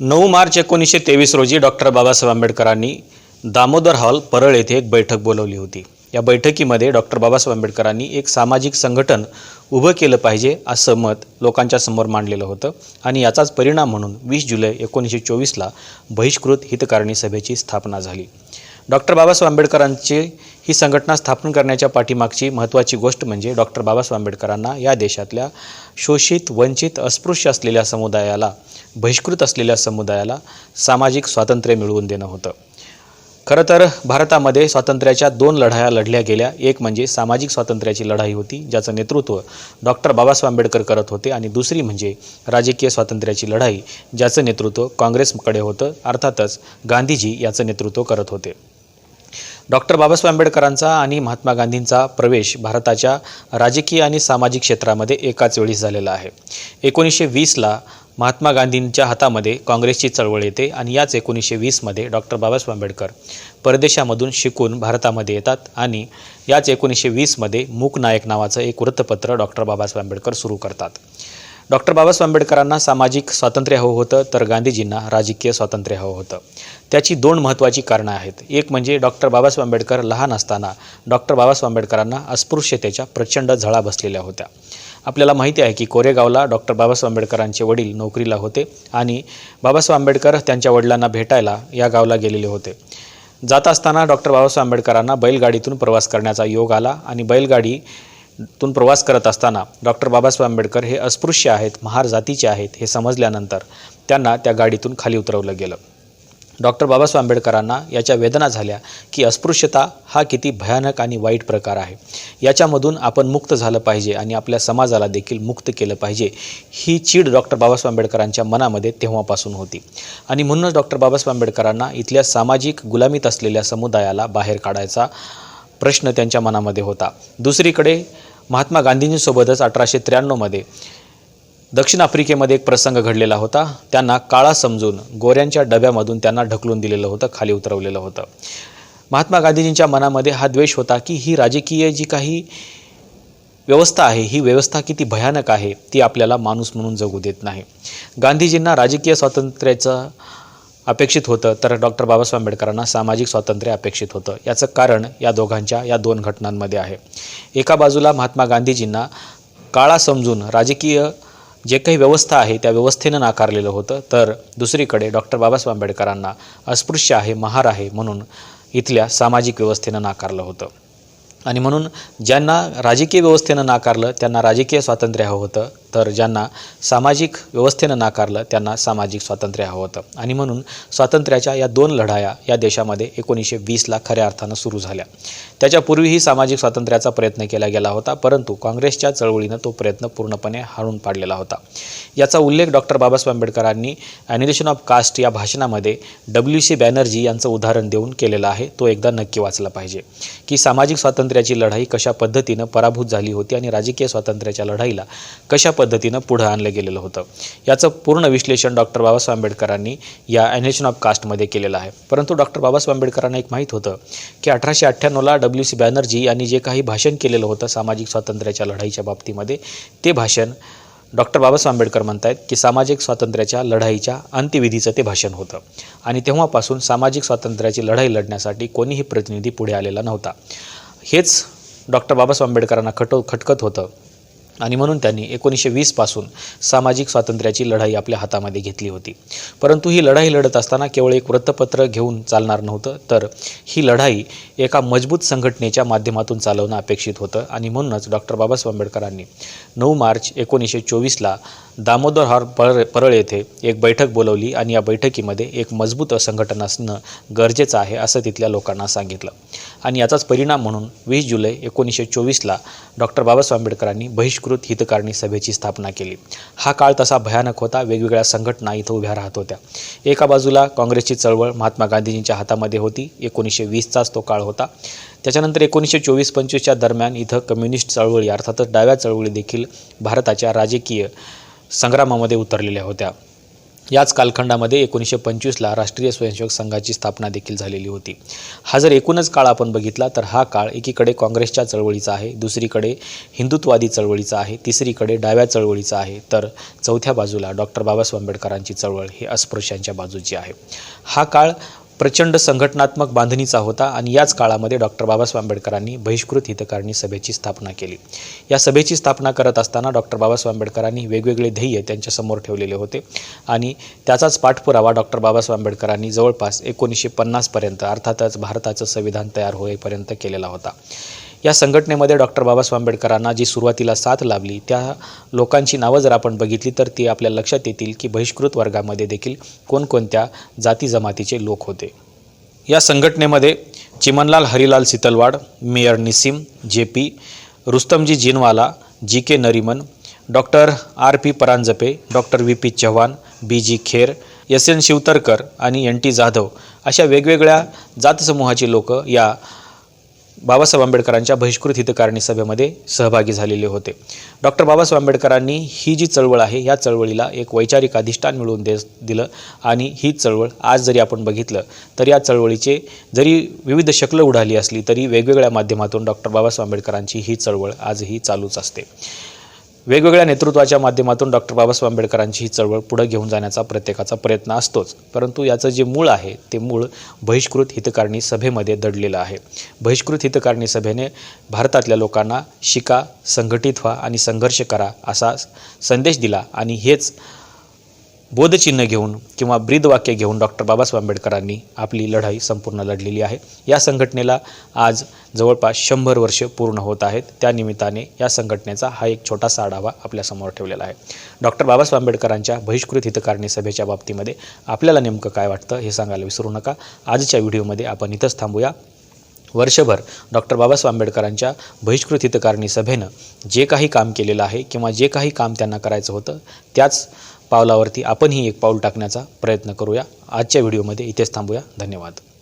नऊ मार्च एकोणीसशे तेवीस रोजी डॉक्टर बाबासाहेब आंबेडकरांनी दामोदर हॉल परळ येथे एक बैठक बोलवली होती. या बैठकीमध्ये डॉक्टर बाबासाहेब आंबेडकरांनी एक सामाजिक संघटन उभं केलं पाहिजे असं मत लोकांच्या समोर मांडलेलं होतं आणि याचाच परिणाम म्हणून वीस जुलै एकोणीसशे चोवीसला बहिष्कृत हितकारणी सभेची स्थापना झाली. डॉक्टर बाबासाहेब आंबेडकरांचे ही संघटना स्थापन करण्याच्या पाठीमागची महत्त्वाची गोष्ट म्हणजे डॉक्टर बाबासाहेब आंबेडकरांना या देशातल्या शोषित वंचित अस्पृश्य असलेल्या समुदायाला बहिष्कृत असलेल्या समुदायाला सामाजिक स्वातंत्र्य मिळवून देणं होतं. खरं तर भारतामध्ये स्वातंत्र्याच्या दोन लढाया लढल्या गेल्या. एक म्हणजे सामाजिक स्वातंत्र्याची लढाई होती ज्याचं नेतृत्व डॉक्टर बाबासाहेब आंबेडकर करत होते. आणि दुसरी म्हणजे राजकीय स्वातंत्र्याची लढाई ज्याचं नेतृत्व काँग्रेसकडे होतं. अर्थातच गांधीजी याचं नेतृत्व करत होते. डॉक्टर बाबासाहेब आंबेडकरांचा आणि महात्मा गांधींचा प्रवेश भारताच्या राजकीय आणि सामाजिक क्षेत्रामध्ये एकाच वेळी झालेला आहे. एकोणीसशे वीसला महात्मा गांधींच्या हातामध्ये काँग्रेसची चळवळ येते आणि याच एकोणीसशे वीसमध्ये डॉक्टर बाबासाहेब आंबेडकर परदेशामधून शिकून भारतामध्ये येतात आणि याच एकोणीसशे वीसमध्ये मूक नायक नावाचं एक वृत्तपत्र डॉक्टर बाबासाहेब आंबेडकर सुरू करतात. डॉक्टर बाबासाहेब आंबेडकरांना सामाजिक स्वातंत्र्य हवं होतं तर गांधीजींना राजकीय स्वातंत्र्य हवं होतं. त्याची दोन महत्त्वाची कारणं आहेत. एक म्हणजे डॉक्टर बाबासाहेब आंबेडकर लहान असताना डॉक्टर बाबासाहेब आंबेडकरांना अस्पृश्यतेच्या प्रचंड झळा बसलेल्या होत्या. आपल्याला माहिती आहे की कोरेगावला डॉक्टर बाबासाहेब आंबेडकरांचे वडील नोकरीला होते आणि बाबासाहेब आंबेडकर त्यांच्या वडिलांना भेटायला या गावला गेलेले होते. जात असताना डॉक्टर बाबासाहेब आंबेडकरांना बैलगाडीतून प्रवास करण्याचा योग आला आणि बैलगाडी तून प्रवास करत असताना डॉक्टर बाबासाहेब आंबेडकर हे अस्पृश्य आहेत महार जातीचे आहेत हे समजल्यानंतर त्यांना त्या गाडीतून खाली उतरवलं गेलं. डॉक्टर बाबासाहेब आंबेडकरांना याच्या वेदना झाल्या की अस्पृश्यता हा किती भयानक आणि वाईट प्रकार आहे. याच्यामधून आपण मुक्त झालं पाहिजे आणि आपल्या समाजाला देखील मुक्त केलं पाहिजे ही चीड डॉक्टर बाबासाहेब आंबेडकरांच्या मनामध्ये तेव्हापासून होती. आणि म्हणूनच डॉक्टर बाबासाहेब आंबेडकरांना इथल्या सामाजिक गुलामीत असलेल्या समुदायाला बाहेर काढायचा प्रश्न त्यांच्या मनामध्ये होता. दुसरीकडे महात्मा गांधींसोबतच अठराशे त्र्याण्णवमध्ये दक्षिण आफ्रिकेमध्ये एक प्रसंग घडलेला होता. त्यांना काळा समजून गोऱ्यांच्या डब्यामधून त्यांना ढकलून दिलेलं होतं खाली उतरवलेलं होतं. महात्मा गांधीजींच्या मनामध्ये हा द्वेष होता की ही राजकीय जी काही व्यवस्था आहे ही व्यवस्था किती भयानक आहे ती आपल्याला माणूस म्हणून जगू देत नाही. गांधीजींना राजकीय स्वातंत्र्याचं अपेक्षित होतं तर डॉक्टर बाबासाहेब आंबेडकरांना सामाजिक स्वातंत्र्य अपेक्षित होतं. याचं कारण या दोघांच्या या दोन घटनांमध्ये आहे. एका बाजूला महात्मा गांधीजींना काळा समजून राजकीय जे काही व्यवस्था आहे त्या व्यवस्थेनं नाकारलेलं होतं. तर दुसरीकडे डॉक्टर बाबासाहेब आंबेडकरांना अस्पृश्य आहे महार आहे म्हणून इथल्या सामाजिक व्यवस्थेनं नाकारलं होतं. आणि म्हणून ज्यांना राजकीय व्यवस्थेनं नाकारलं त्यांना राजकीय स्वातंत्र्य हवं होतं तर ज्यांना सामाजिक व्यवस्थेनं नाकारलं त्यांना सामाजिक स्वातंत्र्य हवं होतं. आणि म्हणून स्वातंत्र्याच्या या दोन लढाया या देशामध्ये एकोणीसशे वीसला खऱ्या अर्थानं सुरू झाल्या. त्याच्यापूर्वीही सामाजिक स्वातंत्र्याचा प्रयत्न केला गेला होता परंतु काँग्रेसच्या चळवळीनं तो प्रयत्न पूर्णपणे हाणून पाडलेला होता. याचा उल्लेख डॉक्टर बाबासाहेब आंबेडकरांनी ॲनिलेशन ऑफ कास्ट या भाषणामध्ये डब्ल्यू सी बॅनर्जी यांचं उदाहरण देऊन केलेलं आहे तो एकदा नक्की वाचला पाहिजे. की सामाजिक स्वातंत्र्याची लढाई कशा पद्धतीनं पराभूत झाली होती आणि राजकीय स्वातंत्र्याच्या लढाईला कशा पद्धतीनं पद्धतीनं पुढं आणलं गेलेलं होतं. याचं पूर्ण विश्लेषण डॉक्टर बाबासाहेब आंबेडकरांनी या ॲनेशन ऑफ कास्टमध्ये केलेलं आहे. परंतु डॉक्टर बाबासाहेब आंबेडकरांना एक माहीत होतं की अठराशे अठ्ठ्याण्णवला डब्ल्यू सी बॅनर्जी यांनी जे काही भाषण केलेलं होतं सामाजिक स्वातंत्र्याच्या लढाईच्या बाबतीमध्ये ते भाषण डॉक्टर बाबासाहेब आंबेडकर म्हणतायत की सामाजिक स्वातंत्र्याच्या लढाईच्या अंत्यविधीचं ते भाषण होतं. आणि तेव्हापासून सामाजिक स्वातंत्र्याची लढाई लढण्यासाठी कोणीही प्रतिनिधी पुढे आलेला नव्हता. हेच डॉक्टर बाबासाहेब आंबेडकरांना खटो खटकत होतं. आणि म्हणून त्यांनी एकोणीसशे वीसपासून सामाजिक स्वातंत्र्याची लढाई आपल्या हातामध्ये घेतली होती. परंतु ही लढाई लढत असताना केवळ एक वृत्तपत्र घेऊन चालणार नव्हतं तर ही लढाई एका मजबूत संघटनेच्या माध्यमातून चालवणं अपेक्षित होतं आणि म्हणूनच डॉक्टर बाबासाहेब आंबेडकरांनी नऊ मार्च एकोणीसशे चोवीसला दामोदर हॉर परळ परळ येथे एक बैठक बोलवली आणि या बैठकीमध्ये एक मजबूत संघटन असणं गरजेचं आहे असं तिथल्या लोकांना सांगितलं. आणि याचाच परिणाम म्हणून वीस जुलै एकोणीसशे चोवीसला डॉक्टर बाबासाहेब आंबेडकरांनी बहिष्कृत हितकारणी सभेची स्थापना केली. हा काळ तसा भयानक होता वेगवेगळ्या संघटना इथं उभ्या राहत होत्या. एका बाजूला काँग्रेसची चळवळ महात्मा गांधीजींच्या हातामध्ये होती एकोणीसशे वीसचाच तो काळ होता. त्याच्यानंतर एकोणीसशे चोवीस पंचवीसच्या दरम्यान इथं कम्युनिस्ट चळवळी अर्थातच डाव्या चळवळी देखील भारताच्या राजकीय संग्रामामध्ये उतरलेल्या होत्या. याच कालखंडामध्ये एकोणीसशे पंचवीसला राष्ट्रीय स्वयंसेवक संघाची स्थापना देखील झालेली होती. हा जर एकूणच काळ आपण बघितला तर हा काळ एकीकडे काँग्रेसच्या चळवळीचा आहे दुसरीकडे हिंदुत्वादी चळवळीचा आहे तिसरीकडे डाव्या चळवळीचा आहे तर चौथ्या बाजूला डॉक्टर बाबासाहेब आंबेडकरांची चळवळ ही अस्पृश्यांच्या बाजूची आहे. हा काळ प्रचंड संघटनात्मक बांधणीचा होता आणि याच काळामध्ये डॉक्टर बाबासाहेब आंबेडकरांनी बहिष्कृत हितकारणी सभेची स्थापना केली. या सभेची स्थापना करत असताना डॉक्टर बाबासाहेब आंबेडकरांनी वेगवेगळे ध्येय त्यांच्यासमोर ठेवलेले होते आणि त्याचाच पाठपुरावा डॉक्टर बाबासाहेब आंबेडकरांनी जवळपास एकोणीसशे पन्नासपर्यंत अर्थातच भारताचं संविधान तयार होईपर्यंत केलेला होता. या संघटनेमध्ये डॉक्टर बाबासाहेब आंबेडकरांना जी सुरुवातीला साथ लाभली त्या लोकांची नावं जर आपण बघितली तर ती आपल्या लक्षात येतील की बहिष्कृत वर्गामध्ये देखील कोणकोणत्या जाती जमातीचे लोक होते. या संघटनेमध्ये Chimanlal Harilal Setalvad mayor Nissim J P Rustomji Jinwala G K Nariman doctor R P Paranjpe doctor V P Chavan B G Kher S N Shivtarkar आणि एन टी जाधव अशा वेगवेगळ्या जातसमूहाची लोक या बाबासाहेब आंबेडकरांच्या बहिष्कृत हितकारणी सभेमध्ये सहभागी झालेले होते. डॉक्टर बाबासाहेब आंबेडकरांनी ही जी चळवळ आहे या चळवळीला एक वैचारिक अधिष्ठान मिळवून दे दिलं आणि ही चळवळ आज जरी आपण बघितलं तर या चळवळीचे जरी विविध शक्ल उडाली असली तरी वेगवेगळ्या माध्यमातून डॉक्टर बाबासाहेब आंबेडकरांची ही चळवळ आजही चालूच असते. वेगवेगळ्या नेतृत्वाच्या माध्यमातून डॉक्टर बाबासाहेब आंबेडकरांची ही चळवळ पुढे घेऊन जाण्याचा प्रत्येकाचा प्रयत्न असतोच. परंतु याचं जे मूळ आहे ते मूळ बहिष्कृत हितकारणी सभेमध्ये दडलेलं आहे. बहिष्कृत हितकारणी सभेने भारतातल्या लोकांना शिका संघटित व्हा आणि संघर्ष करा असा संदेश दिला आणि हेच बोधचिन्ह घेऊन किंवा ब्रीदवाक्य घेऊन डॉक्टर बाबासाहेब आंबेडकरांनी आपली लढाई संपूर्ण लढलेली आहे. या संघटनेला आज जवळपास शंभर वर्ष पूर्ण होत आहेत. त्यानिमित्ताने या संघटनेचा हा एक छोटासा आढावा आपल्यासमोर ठेवलेला आहे. डॉक्टर बाबासाहेब आंबेडकरांच्या बहिष्कृत हितकारणी सभेच्या बाबतीमध्ये आपल्याला नेमकं काय वाटतं हे सांगायला विसरू नका. आजच्या व्हिडिओमध्ये आपण इथंच थांबूया. वर्षभर डॉक्टर बाबासाहेब आंबेडकरांच्या बहिष्कृत हितकारणी सभेनं जे काही काम केलेलं आहे किंवा जे काही काम त्यांना करायचं होतं त्याच पावलावरती आपणही एक पाऊल टाकण्याचा प्रयत्न करूया. आजच्या व्हिडिओमध्ये इथेच थांबूया. धन्यवाद.